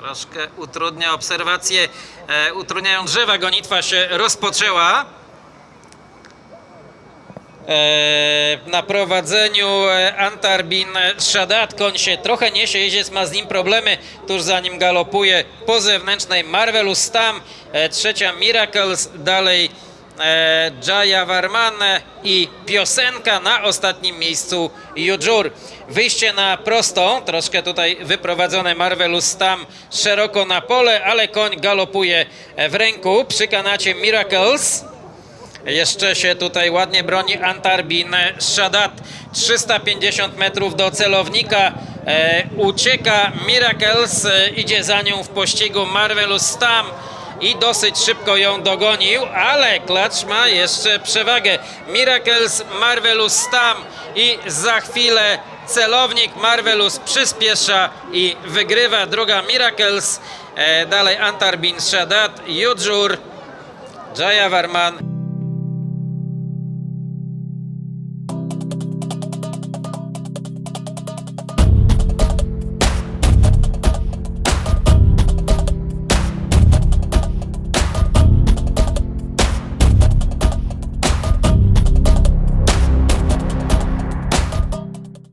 Troszkę utrudnia obserwację, e, utrudniają drzewa, gonitwa się rozpoczęła. E, na prowadzeniu e, Antarbin Shadat koń się trochę niesie, jeździec ma z nim problemy tuż zanim galopuje po zewnętrznej Marvelous Stam, e, trzecia Miracles, dalej Jaya Varman i piosenka na ostatnim miejscu Jujur. Wyjście na prostą, troszkę tutaj wyprowadzone Marvelous Stam szeroko na pole, ale koń galopuje e, w ręku przy kanacie Miracles. Jeszcze się tutaj ładnie broni Antarbin Shadat. 350 metrów do celownika. E, ucieka Miracles, e, idzie za nią w pościgu Marvelous Stam i dosyć szybko ją dogonił, ale Klacz ma jeszcze przewagę. Miracles, Marvelous Stam i za chwilę celownik Marvelous przyspiesza i wygrywa. Druga Miracles, e, dalej Antarbin Shadat, Jujur, Jaya Varman.